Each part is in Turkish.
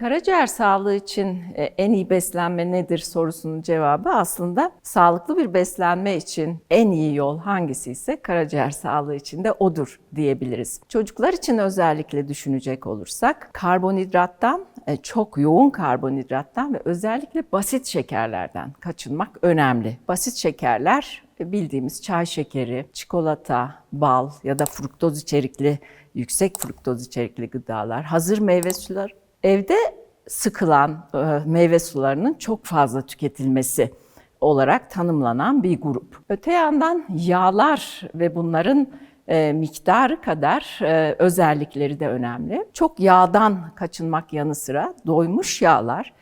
Karaciğer sağlığı için e, en iyi beslenme nedir sorusunun cevabı aslında sağlıklı bir beslenme için en iyi yol hangisi ise karaciğer sağlığı için de odur diyebiliriz. Çocuklar için özellikle düşünecek olursak karbonhidrattan, e, çok yoğun karbonhidrattan ve özellikle basit şekerlerden kaçınmak önemli. Basit şekerler e, bildiğimiz çay şekeri, çikolata, bal ya da fruktoz içerikli, yüksek fruktoz içerikli gıdalar, hazır meyve suları, evde sıkılan e, meyve sularının çok fazla tüketilmesi olarak tanımlanan bir grup. Öte yandan yağlar ve bunların e, miktarı kadar e, özellikleri de önemli. Çok yağdan kaçınmak yanı sıra doymuş yağlar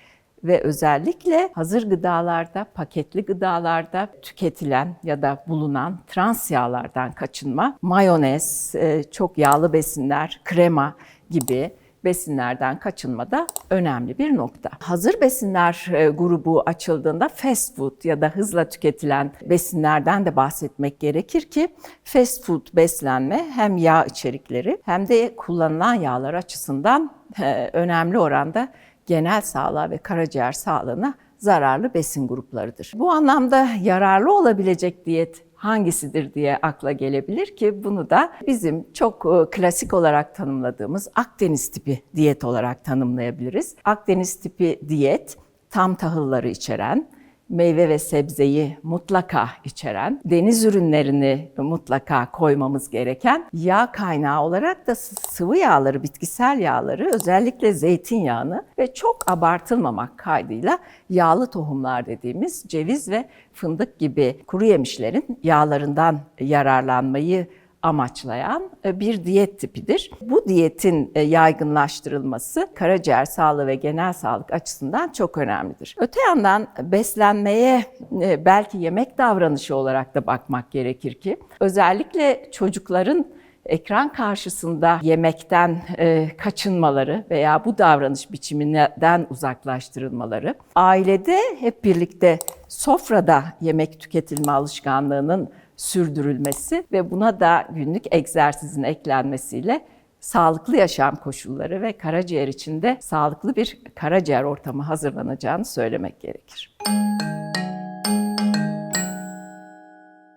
ve özellikle hazır gıdalarda, paketli gıdalarda tüketilen ya da bulunan trans yağlardan kaçınma, mayonez, çok yağlı besinler, krema gibi besinlerden kaçınma da önemli bir nokta. Hazır besinler e, grubu açıldığında fast food ya da hızla tüketilen besinlerden de bahsetmek gerekir ki fast food beslenme hem yağ içerikleri hem de kullanılan yağlar açısından e, önemli oranda genel sağlığa ve karaciğer sağlığına zararlı besin gruplarıdır. Bu anlamda yararlı olabilecek diyet hangisidir diye akla gelebilir ki bunu da bizim çok e, klasik olarak tanımladığımız Akdeniz tipi diyet olarak tanımlayabiliriz. Akdeniz tipi diyet tam tahılları içeren, meyve ve sebzeyi mutlaka içeren, deniz ürünlerini mutlaka koymamız gereken yağ kaynağı olarak da sıvı yağları, bitkisel yağları, özellikle zeytinyağını ve çok abartılmamak kaydıyla yağlı tohumlar dediğimiz ceviz ve fındık gibi kuru yemişlerin yağlarından yararlanmayı amaçlayan e, bir diyet tipidir. Bu diyetin e, yaygınlaştırılması karaciğer sağlığı ve genel sağlık açısından çok önemlidir. Öte yandan beslenmeye e, belki yemek davranışı olarak da bakmak gerekir ki özellikle çocukların ekran karşısında yemekten e, kaçınmaları veya bu davranış biçiminden uzaklaştırılmaları, ailede hep birlikte sofrada yemek tüketilme alışkanlığının sürdürülmesi ve buna da günlük egzersizin eklenmesiyle sağlıklı yaşam koşulları ve karaciğer içinde sağlıklı bir karaciğer ortamı hazırlanacağını söylemek gerekir.